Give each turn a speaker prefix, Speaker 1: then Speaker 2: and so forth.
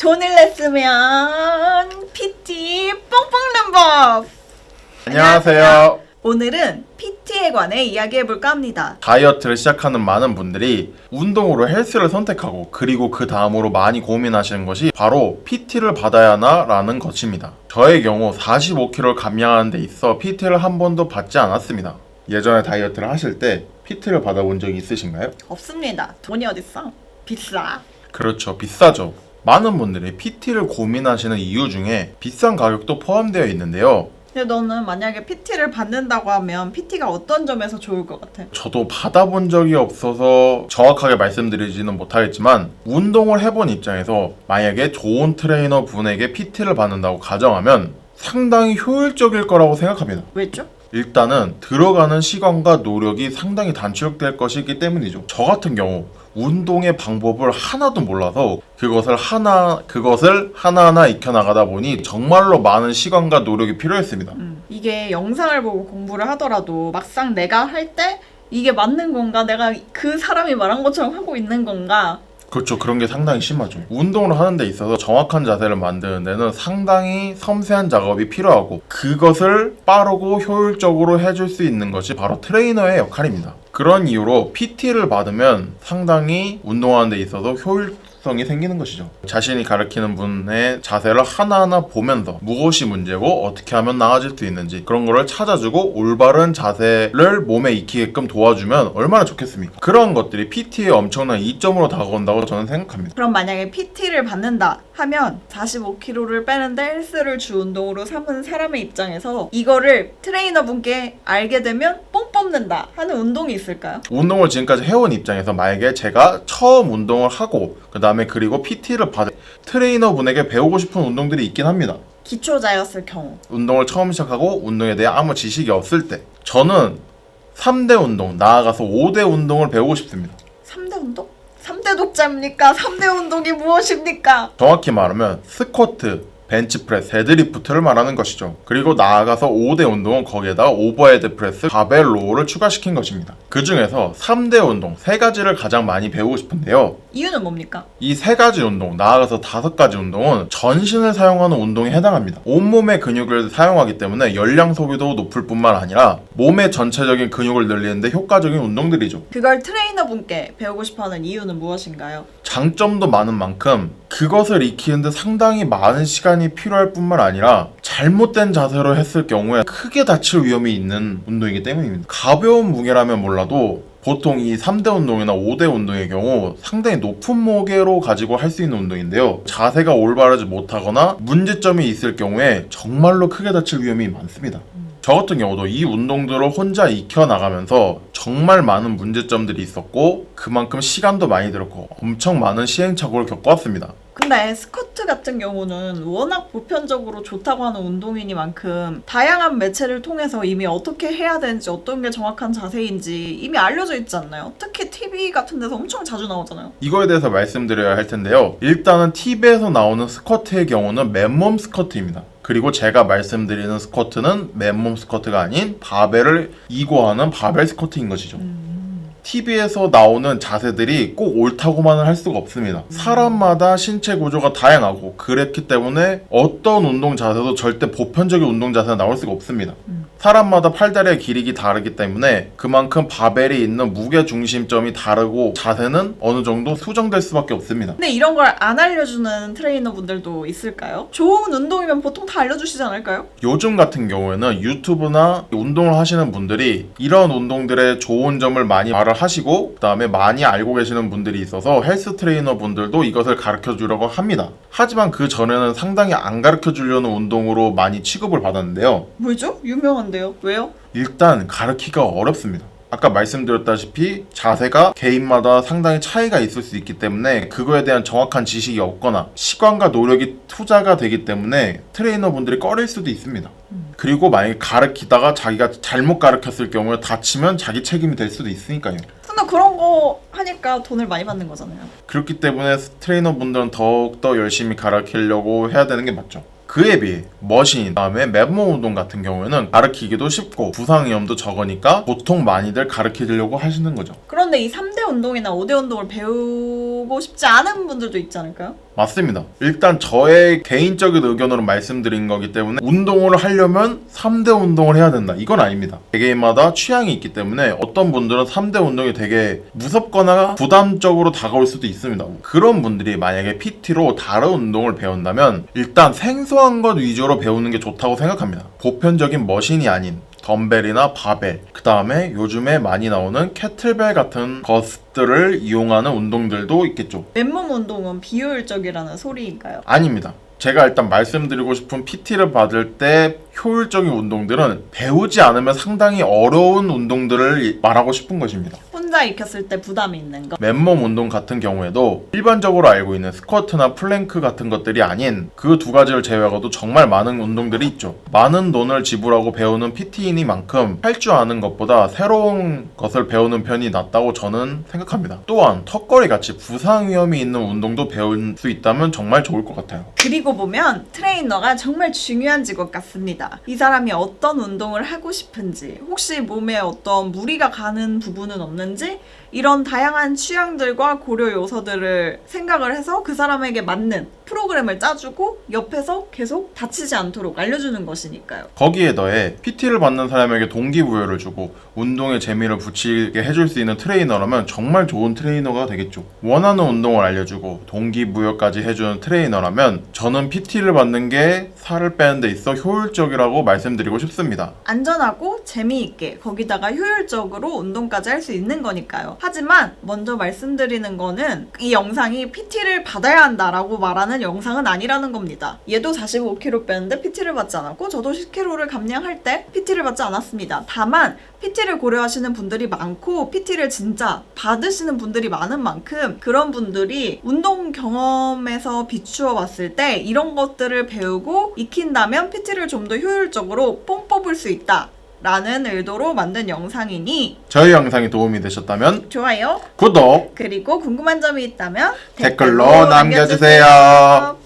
Speaker 1: 돈을 냈으면 PT 뽕 뽑는 법!
Speaker 2: 안녕하세요.
Speaker 1: 오늘은 PT에 관해 이야기해 볼까 합니다.
Speaker 2: 다이어트를 시작하는 많은 분들이 운동으로 헬스를 선택하고 그리고 그 다음으로 많이 고민하시는 것이 바로 PT를 받아야 하나 라는 것입니다. 저의 경우 45kg를 감량하는 데 있어 PT를 한 번도 받지 않았습니다. 예전에 다이어트를 하실 때 PT를 받아본 적이 있으신가요?
Speaker 1: 없습니다. 돈이 어딨어? 비싸.
Speaker 2: 그렇죠. 비싸죠. 많은 분들이 PT를 고민하시는 이유 중에 비싼 가격도 포함되어 있는데요.
Speaker 1: 근데 너는 만약에 PT를 받는다고 하면 PT가 어떤 점에서 좋을 것 같아?
Speaker 2: 저도 받아본 적이 없어서 정확하게 말씀드리지는 못하겠지만 운동을 해본 입장에서 만약에 좋은 트레이너 분에게 PT를 받는다고 가정하면 상당히 효율적일 거라고 생각합니다.
Speaker 1: 왜죠?
Speaker 2: 일단은 들어가는 시간과 노력이 상당히 단축될 것이기 때문이죠. 저 같은 경우 운동의 방법을 하나도 몰라서 그것을 하나 그것을 하나하나 익혀 나가다 보니 정말로 많은 시간과 노력이 필요했습니다.
Speaker 1: 음, 이게 영상을 보고 공부를 하더라도 막상 내가 할 때 이게 맞는 건가? 내가 그 사람이 말한 것처럼 하고 있는 건가?
Speaker 2: 그렇죠. 그런 게 상당히 심하죠. 운동을 하는 데 있어서 정확한 자세를 만드는 데는 상당히 섬세한 작업이 필요하고 그것을 빠르고 효율적으로 해줄 수 있는 것이 바로 트레이너의 역할입니다. 그런 이유로 PT를 받으면 상당히 운동하는 데 있어서 효율 성이 생기는 것이죠. 자신이 가르치는 분의 자세를 하나하나 보면서 무엇이 문제고 어떻게 하면 나아질 수 있는지 그런 거를 찾아주고 올바른 자세를 몸에 익히게끔 도와주면 얼마나 좋겠습니까? 그런 것들이 PT의 엄청난 이점으로 다가온다고 저는 생각합니다.
Speaker 1: 그럼 만약에 PT를 받는다 하면 45kg를 빼는데 헬스를 주 운동으로 삼은 사람의 입장에서 이거를 트레이너 분께 알게 되면 뽕 뽑는다 하는 운동이 있을까요?
Speaker 2: 운동을 지금까지 해온 입장에서 만약에 제가 처음 운동을 하고 그 다음에 그리고 PT를 받은 트레이너 분에게 배우고 싶은 운동들이 있긴 합니다.
Speaker 1: 기초자였을 경우
Speaker 2: 운동을 처음 시작하고 운동에 대해 아무 지식이 없을 때 저는 3대 운동 나아가서 5대 운동을 배우고 싶습니다.
Speaker 1: 3대 운동? 3대 독자입니까? 3대 운동이 무엇입니까?
Speaker 2: 정확히 말하면 스쿼트, 벤치프레스, 데드리프트를 말하는 것이죠. 그리고 나아가서 5대 운동은 거기에다가 오버헤드 프레스, 바벨 로우를 추가시킨 것입니다. 그 중에서 3대 운동 세 가지를 가장 많이 배우고 싶은데요.
Speaker 1: 이유는 뭡니까?
Speaker 2: 이 세 가지 운동, 나아가서 다섯 가지 운동은 전신을 사용하는 운동에 해당합니다. 온몸의 근육을 사용하기 때문에 열량 소비도 높을 뿐만 아니라 몸의 전체적인 근육을 늘리는데 효과적인 운동들이죠.
Speaker 1: 그걸 트레이너 분께 배우고 싶어 하는 이유는 무엇인가요?
Speaker 2: 장점도 많은 만큼 그것을 익히는데 상당히 많은 시간이 필요할 뿐만 아니라 잘못된 자세로 했을 경우에 크게 다칠 위험이 있는 운동이기 때문입니다. 가벼운 무게라면 몰라도 보통 이 3대 운동이나 5대 운동의 경우 상당히 높은 무게로 가지고 할 수 있는 운동인데요. 자세가 올바르지 못하거나 문제점이 있을 경우에 정말로 크게 다칠 위험이 많습니다. 저 같은 경우도 이 운동들을 혼자 익혀 나가면서 정말 많은 문제점들이 있었고 그만큼 시간도 많이 들었고 엄청 많은 시행착오를 겪어왔습니다.
Speaker 1: 근데 스쿼트 같은 경우는 워낙 보편적으로 좋다고 하는 운동이니만큼 다양한 매체를 통해서 이미 어떻게 해야 되는지 어떤 게 정확한 자세인지 이미 알려져 있지 않나요? 특히 TV 같은 데서 엄청 자주 나오잖아요.
Speaker 2: 이거에 대해서 말씀드려야 할 텐데요. 일단은 TV에서 나오는 스쿼트의 경우는 맨몸 스쿼트입니다. 그리고 제가 말씀드리는 스쿼트는 맨몸 스쿼트가 아닌 바벨을 이고하는 바벨 스쿼트인 것이죠. TV에서 나오는 자세들이 꼭 옳다고만은 할 수가 없습니다. 사람마다 신체 구조가 다양하고 그랬기 때문에 어떤 운동 자세도 절대 보편적인 운동 자세가 나올 수가 없습니다. 사람마다 팔다리의 길이가 다르기 때문에 그만큼 바벨이 있는 무게 중심점이 다르고 자세는 어느 정도 수정될 수밖에 없습니다.
Speaker 1: 근데 이런 걸 안 알려주는 트레이너 분들도 있을까요? 좋은 운동이면 보통 다 알려주시지 않을까요?
Speaker 2: 요즘 같은 경우에는 유튜브나 운동을 하시는 분들이 이런 운동들의 좋은 점을 많이 말을 하시고 그다음에 많이 알고 계시는 분들이 있어서 헬스 트레이너 분들도 이것을 가르쳐 주려고 합니다. 하지만 그 전에는 상당히 안 가르쳐 주려는 운동으로 많이 취급을 받았는데요.
Speaker 1: 뭐죠? 유명한데요. 왜요?
Speaker 2: 일단 가르치기가 어렵습니다. 아까 말씀드렸다시피 자세가 개인마다 상당히 차이가 있을 수 있기 때문에 그거에 대한 정확한 지식이 없거나 시간과 노력이 투자가 되기 때문에 트레이너 분들이 꺼릴 수도 있습니다. 그리고 만약에 가르치다가 자기가 잘못 가르쳤을 경우에 다치면 자기 책임이 될 수도 있으니까요.
Speaker 1: 근데 그런 거 하니까 돈을 많이 받는 거잖아요.
Speaker 2: 그렇기 때문에 트레이너 분들은 더욱더 열심히 가르치려고 해야 되는 게 맞죠. 그에 비해 머신, 다음에 맨몸 운동 같은 경우에는 가르치기도 쉽고 부상 위험도 적으니까 보통 많이들 가르치려고 하시는 거죠.
Speaker 1: 그런데 이 3대 운동이나 5대 운동을 배우 고 싶지 않은 분들도 있지 않을까요?
Speaker 2: 맞습니다. 일단 저의 개인적인 의견으로 말씀드린 거기 때문에 운동을 하려면 3대 운동을 해야 된다. 이건 아닙니다. 개개인마다 취향이 있기 때문에 어떤 분들은 3대 운동이 되게 무섭거나 부담적으로 다가올 수도 있습니다. 그런 분들이 만약에 PT로 다른 운동을 배운다면 일단 생소한 것 위주로 배우는 게 좋다고 생각합니다. 보편적인 머신이 아닌 덤벨이나 바벨, 그 다음에 요즘에 많이 나오는 캐틀벨 같은 것들을 이용하는 운동들도 있겠죠.
Speaker 1: 맨몸 운동은 비효율적이라는 소리인가요?
Speaker 2: 아닙니다. 제가 일단 말씀드리고 싶은 PT를 받을 때 효율적인 운동들은 배우지 않으면 상당히 어려운 운동들을 말하고 싶은 것입니다.
Speaker 1: 혼자 익혔을 때 부담이 있는 거.
Speaker 2: 맨몸 운동 같은 경우에도 일반적으로 알고 있는 스쿼트나 플랭크 같은 것들이 아닌 그 두 가지를 제외하고도 정말 많은 운동들이 있죠. 많은 돈을 지불하고 배우는 PT이니만큼 할 줄 아는 것보다 새로운 것을 배우는 편이 낫다고 저는 생각합니다. 또한 턱걸이 같이 부상 위험이 있는 운동도 배울 수 있다면 정말 좋을 것 같아요.
Speaker 1: 그리고 보면 트레이너가 정말 중요한 직업 같습니다. 이 사람이 어떤 운동을 하고 싶은지, 혹시 몸에 어떤 무리가 가는 부분은 없는지, 이런 다양한 취향들과 고려 요소들을 생각을 해서 그 사람에게 맞는 프로그램을 짜주고 옆에서 계속 다치지 않도록 알려주는 것이니까요.
Speaker 2: 거기에 더해 PT를 받는 사람에게 동기부여를 주고 운동에 재미를 붙이게 해줄 수 있는 트레이너라면 정말 좋은 트레이너가 되겠죠. 원하는 운동을 알려주고 동기부여까지 해주는 트레이너라면 저는 PT를 받는 게 살을 빼는 데 있어 효율적이라고 말씀드리고 싶습니다.
Speaker 1: 안전하고 재미있게 거기다가 효율적으로 운동까지 할 수 있는 거니까요. 하지만 먼저 말씀드리는 거는 이 영상이 PT를 받아야 한다라고 말하는 영상은 아니라는 겁니다. 얘도 45kg 빼는데 PT를 받지 않았고 저도 10kg를 감량할 때 PT를 받지 않았습니다. 다만 PT를 고려하시는 분들이 많고 PT를 진짜 받으시는 분들이 많은 만큼 그런 분들이 운동 경험에서 비추어 봤을 때 이런 것들을 배우고 익힌다면 PT를 좀 더 효율적으로 뽕 뽑을 수 있다. 라는 의도로 만든 영상이니
Speaker 2: 저희 영상이 도움이 되셨다면
Speaker 1: 좋아요
Speaker 2: 구독,
Speaker 1: 그리고 궁금한 점이 있다면
Speaker 2: 댓글로 남겨주세요.